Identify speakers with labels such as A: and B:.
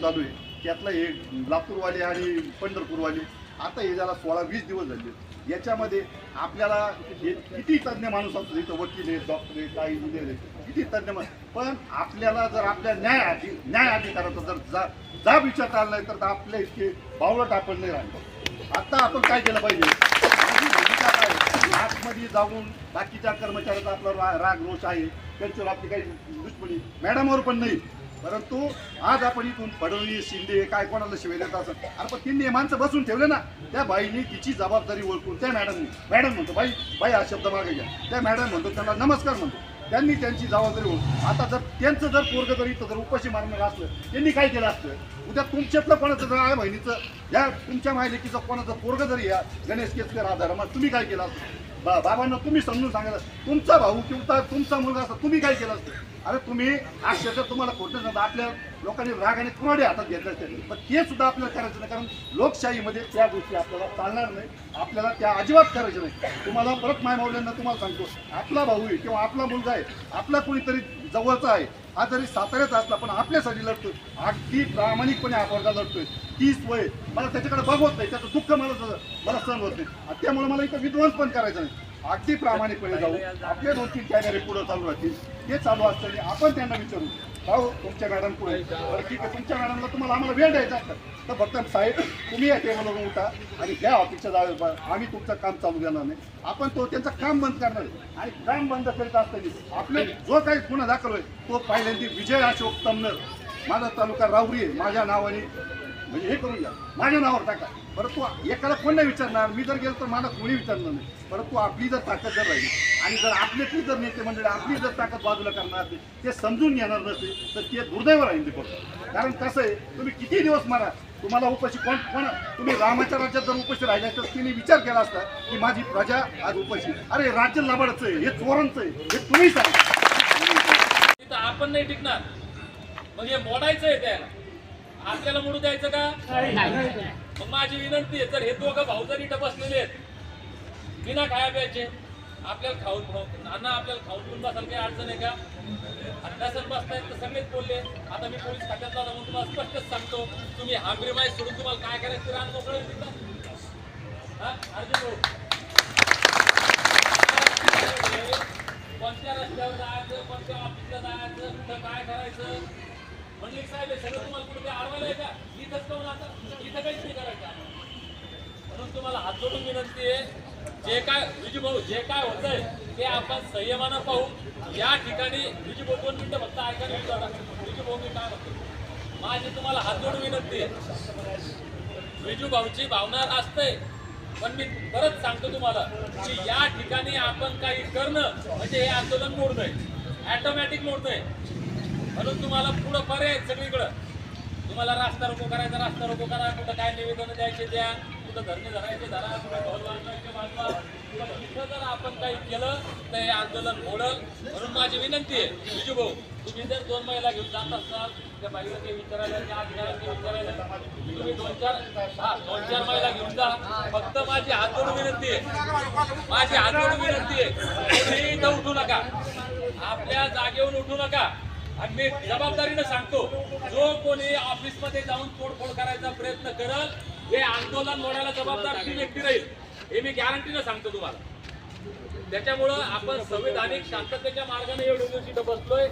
A: चालू आहे. त्यातलं हे लातूरवाले आणि पंढरपूरवाले. आता हे झाला सोळा वीस दिवस झाले. याच्यामध्ये आपल्याला हे किती तज्ज्ञ माणूस असतो इथं वकील आहेत डॉक्टर आहेत काही इंजिनियर आहेत किती तज्ज्ञ माणूस. पण आपल्याला जर आपल्या न्याय अधि न्याय अधिकाराचा जर जा जा विचारता आला नाही तर आपल्या इतके बावळट आपण नाही राहणार. आता आपण काय केलं पाहिजे? आतमध्ये जाऊन बाकीच्या कर्मचाऱ्याचा आपला रा- राग रोष आहे. त्यांच्यावर आपली काही दुश्मनी. मॅडमवर पण नाही. परंतु आज आपण इथून फडणवीस शिंदे काय कोणाला शिवाय देत असं अरे पण त्यांनी माणसं बसून ठेवले ना त्या बाईने तिची जबाबदारी ओळखून त्या मॅडमनी मॅडम म्हणतो बाई बाई हा शब्द मागे घ्या. त्या मॅडम म्हणतो त्यांना नमस्कार म्हणतो. त्यांनी त्यांची जबाबदारी ओळखून आता जर त्यांचं जर पोरग जर इथं जर उपाशी मारणार असलं त्यांनी काय केलं असतं? उद्या तुमच्यातलं कोणाचं जर आहे बहिणीचं या तुमच्या माहितीचं कोणाचं पोरग जरी या गणेश केसकर आधार मग तुम्ही काय केलं असतं? बा बाबांना तुम्ही समजून सांगायला तुमचा भाऊ किंवा तुमचा मुलगा असता तुम्ही काय केलं असतं? अरे तुम्ही अक्षरशः तुम्हाला खोटं सांगता. आपल्या लोकांनी रागाने कुणाडे हातात घेतले असते. पण ते सुद्धा आपल्याला करायचं नाही कारण लोकशाहीमध्ये त्या गोष्टी आपल्याला चालणार नाही. आपल्याला त्या अजिबात करायच्या नाही. तुम्हाला परत माय मावल्यांना तुम्हाला सांगतो आपला भाऊ आहे किंवा आपला मुलगा आहे आपला कोणीतरी जवळचा आहे. हा जरी साताऱ्याचा असला पण आपल्यासाठी लढतोय. अगदी प्रामाणिकपणे हा वर्गा लढतोय. तीच वय. मला त्याच्याकडे बघवत नाही. त्याचं दुःख मला मला सहन होत नाही. त्यामुळे मला इथं विध्वंस पण करायचा नाही. अगदी प्रामाणिकपणे जाऊ. आपले दोन तीन कॅमेरे पुढे चालू राहतील. ते चालू असताना आपण त्यांना विचारू. अहो तुमच्या मॅडम पुढे. बरं ठीक आहे तुमच्या मॅडमला तुम्हाला आम्हाला वेळ द्यायचा तर फक्त साहेब तुम्ही या टेबलवरून उठा आणि घ्या ऑफिसच्या जावे आम्ही तुमचं काम चालू देणार नाही. आपण तो त्यांचं काम बंद करणार आहे. आणि काम बंद करीत असताना आपले जो काही गुन्हा दाखल होईल तो पहिल्यांदा विजय अशोक तमनर. माझा तालुका राहुरी आहे माझ्या नावाने म्हणजे हे करून घ्या माझ्या नावावर टाका. परंतु एकाला कोण नाही विचारणार? मी जर गेलो तर मला कोणी विचारणार नाही. परंतु आपली जर ताकद जर राहिली आणि जर आपल्यातली जर नेते मंडळी आपली जर ताकद बाजूला करणार असेल ते समजून घेणार नसते तर ते दुर्दैव राहील ते फक्त. कारण कसं आहे तुम्ही किती दिवस मारा? तुम्हाला उपाशी कोण कोण तुम्ही रामाच्या राज्यात जर उपाशी राहिल्या तर तिने विचार केला असता की माझी प्रजा आज उपाशी. अरे राज्य लबाडचं आहे हे चोरांचं आहे हे तुम्ही सांगा.
B: आपण नाही टिकणार. मग हे मोडायचं आहे त्याला. आपल्याला मोडू द्यायचं का? मग माझी विनंती आहे जर हे दोघं भाऊ जर बसलेले आहेत बिना खाया प्यायचे आपल्याला खाऊन खाऊन अण्णा आपल्याला खाऊन पिऊन बसायला काही अडचण आहे का? नसेल बसतायत तर सगळेच बोलले. आता मी पोलीस खात्यात जातो म्हणून तुम्हाला स्पष्टच सांगतो तुम्ही हांबरी माहीत सोडून तुम्हाला काय करायचं ते रान मोकळं हा अर्जुन भाऊ. कोणत्या रस्त्यावर जायचं कोणत्या ऑफिसला जायचं कुठं काय करायचं? म्हणले साहेब हे सगळं तुम्हाला कुठे अडवायला आहे का? इथंच करून आता इथं काहीच नाही करायचं म्हणून तुम्हाला हात जोडून विनंती आहे जे काय विजू भाऊ जे काय होतंय ते आपण संयमानं पाहू. या ठिकाणी विजू भाऊ दोन मिनिटं फक्त ऐकायला विजू विजू भाऊ मी काय म्हणतो? माझी तुम्हाला हात जोडून विनंती आहे. विजू भाऊची भावना असते पण मी परत सांगतो तुम्हाला की या ठिकाणी आपण काही करणं म्हणजे हे आंदोलन मोडणं ॲटोमॅटिक मोडणं म्हणून तुम्हाला पुढं पर्याय सगळीकडं. तुम्हाला रास्ता रोको करायचा रास्ता रोको करा. कुठं काय निवेदन द्यायचे द्या. कुठं धरणे धरायचे धरा. कुठं ढोल वाजवायचे वाजवा. पण जर आपण काही केलं तर हे आंदोलन मोडल म्हणून माझी विनंती आहे. विजू भाऊ तुम्ही जर दोन महिला घेऊन जात असाल त्या बाईला ते विचारायला त्या अधिकाऱ्यांनी ते विचारायला तुम्ही दोन चार हा दोन चार महिला घेऊन जा. फक्त माझी हात विनंती आहे. माझी हात विनंती आहे. कोणीही इथं उठू नका. आपल्या जागेवरून उठू नका. आणि मी जबाबदारीनं सांगतो जो कोणी ऑफिसमध्ये जाऊन तोडफोड करायचा प्रयत्न करल हे आंदोलन मोडायला जबाबदार ती व्यक्ती राहील. हे मी गॅरंटीनं सांगतो तुम्हाला. त्याच्यामुळं आपण संविधानिक शांततेच्या मार्गाने एवढे दिवशी बसलोय.